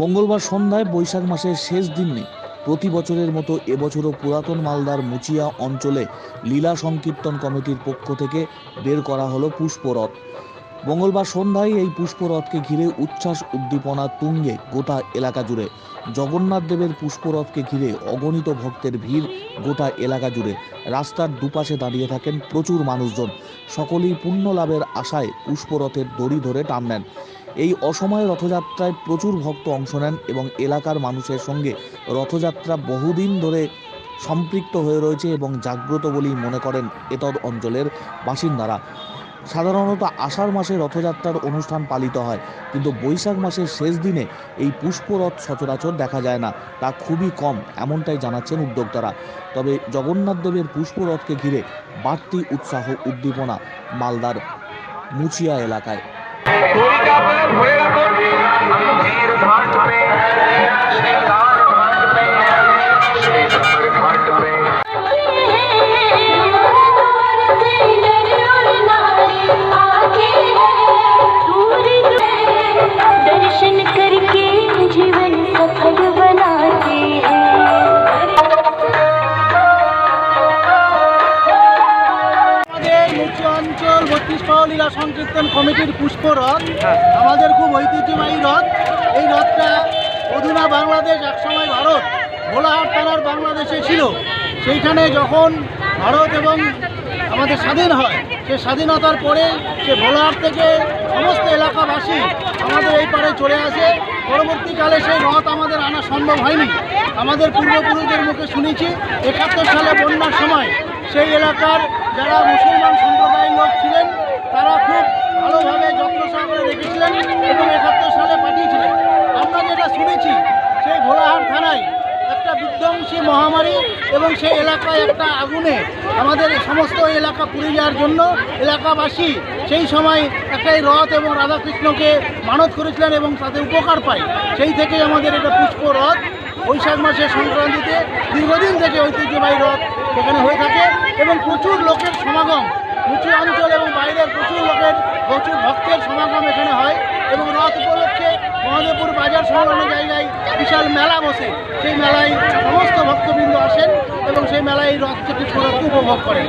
মঙ্গলবার সন্ধ্যায় বৈশাখ মাসের শেষ দিনে প্রতি বছরের মতো এবছরও পুরাতন মালদার মুচিয়া অঞ্চলে লীলা সংকীর্তন কমিটির পক্ষ থেকে বের করা হলো পুষ্পরথ। মঙ্গলবার সন্ধ্যায় এই পুষ্পরথকে ঘিরে উচ্ছ্বাস উদ্দীপনা তুঙ্গে গোটা এলাকা জুড়ে। জগন্নাথ দেবের পুষ্পরথকে ঘিরে অগণিত ভক্তের ভিড় গোটা এলাকা জুড়ে। রাস্তার দুপাশে দাঁড়িয়ে থাকেন প্রচুর মানুষজন। সকলেই পুণ্য লাভের আশায় পুষ্পরথের দড়ি ধরে টান নেন। এই অসময়ে রথযাত্রায় প্রচুর ভক্ত অংশ নেন এবং এলাকার মানুষের সঙ্গে রথযাত্রা বহুদিন ধরে সম্পৃক্ত হয়ে রয়েছে এবং জাগ্রত বলেই মনে করেন এতদ অঞ্চলের বাসিন্দারা। সাধারণত আষাঢ় মাসে রথযাত্রার অনুষ্ঠান পালিত হয়, কিন্তু বৈশাখ মাসের শেষ দিনে এই পুষ্পরথ সচরাচর দেখা যায় না, তা খুবই কম, এমনটাই জানাচ্ছেন উদ্যোক্তারা। তবে জগন্নাথদেবের পুষ্পরথকে ঘিরে বাড়তি উৎসাহ, উদ্দীপনা মালদার মুচিয়া এলাকায়। ঘড়িটা আপনারা ধরে রাখুন। অঞ্চল বত্রিশ পাওলীলা সংকীর্তন কমিটির পুষ্পরথ আমাদের খুব ঐতিহ্যবাহী রথ। এই রথটা অধুনা বাংলাদেশ একসময় ভারত ভোলাহাট থানার বাংলাদেশে ছিল। সেইখানে যখন ভারত এবং আমাদের স্বাধীন হয় সে স্বাধীনতার পরে সে ভোলাহাট থেকে সমস্ত এলাকাবাসী আমাদের এই পারে চলে আসে। পরবর্তীকালে সেই রথ আমাদের আনা সম্ভব হয়নি। আমাদের পূর্বপুরুষদের মুখে শুনেছি একাত্তর সালে বন্যার সময় সেই এলাকার যারা মুসলমান রেখেছিলেন এবং একাত্তর সালে পাঠিয়েছিলেন। আমরা যেটা শুনেছি, সেই ভোলাহাট থানায় একটা বিধ্বংসী মহামারী এবং সেই এলাকায় একটা আগুনে আমাদের সমস্ত এলাকা পুড়ে যাওয়ার জন্য এলাকাবাসী সেই সময় একটাই রথ এবং রাধাকৃষ্ণকে মানত করেছিলেন এবং তাতে উপকার পায়। সেই থেকেই আমাদের এটা পুষ্প রথ। বৈশাখ মাসের সংক্রান্তিতে দীর্ঘদিন থেকে ঐতিহ্যবাহী রথ সেখানে হয়ে থাকে এবং প্রচুর লোকের সমাগম উঁচু অঞ্চল এবং বাইরের প্রচুর লোকের প্রচুর ভক্তের সমাগম এখানে হয় এবং রথ উপলক্ষে বাজার জায়গায় বিশাল মেলা বসে। সেই মেলায় সমস্ত ভক্তবৃন্দ আসেন এবং সেই মেলায় রথ থেকে উপভোগ করেন।